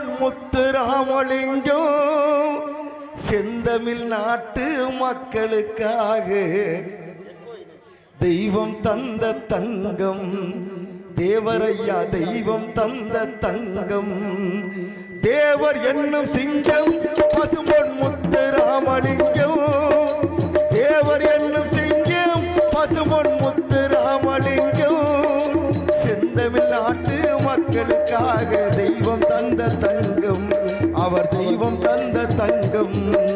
பசும்பொன் முத்து ராமலிங்கம். செந்தமிழ் நாட்டு மக்களுக்காக தெய்வம் தந்த தங்கம். தேவரையா தெய்வம் தந்த தங்கம். தேவர் என்னும் சிங்கம் பசும்பொன் முத்து ராமலிங்கம். தேவர் என்னும் சிங்கம் பசும்பொன் முத்து ராமலிங்கம். செந்தமிழ் நாட்டு எங்களுக்காக தெய்வம் தந்த தங்கம். அவர் தெய்வம் தந்த தங்கம்.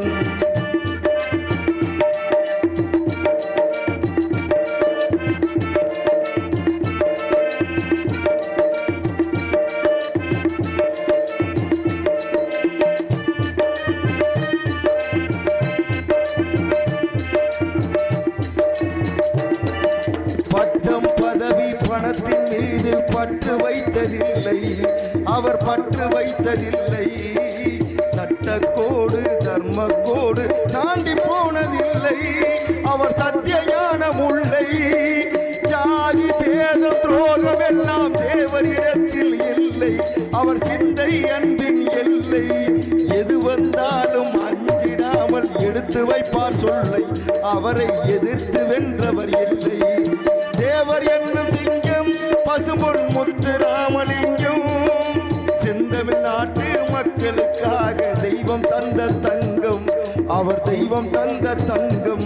பற்று வைத்ததில்லை. அவர் பற்று வைத்ததில்லை. சட்டக்கோடு தர்மக்கோடு தாண்டி போனதில்லை. அவர் சத்திய ஞானம் உள்ளை ஜாதி பேத துரோகம் எல்லாம் தேவரிடத்தில் இல்லை. அவர் சிந்தை அன்பின் எல்லை. எது வந்தாலும் அஞ்சிடாமல் எடுத்து வைப்பார் சொல்லை. அவரை எதிர்த்து வென்றவர் இல்லை. தேவர் என்னும் சிங்கம் பசும்பொன் தெய்வம் தந்த தங்கம் அவர் தெய்வம் தந்த தங்கம்.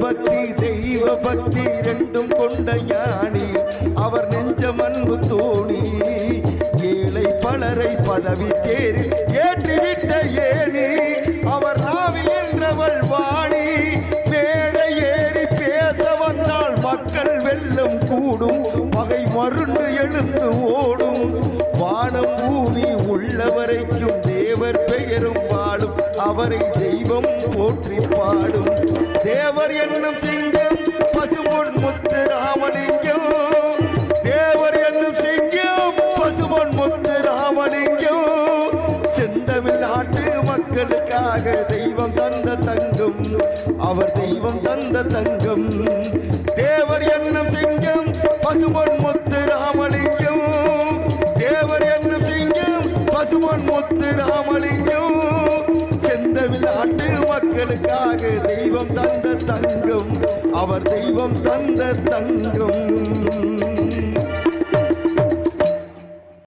பக்தி தெய்வ பக்தி ரெண்டும் கொண்ட யானி. அவரை தெய்வம் போற்றி பாடும். தேவர் என்னும் சிங்கம் பசும்பொன் முத்து ராமலிங்கம். தேவர் என்னும் சிங்கம் பசும்பொன் முத்து ராமலிங்கம். செந்தமிழ் நாட்டு மக்களுக்காக தெய்வம் தந்த தங்கம். அவர் தெய்வம் தந்த தங்கம். தேவ மக்களுக்காக தெய்வம் தந்த தங்கம் அவர் தெய்வம் தந்த தங்கம்.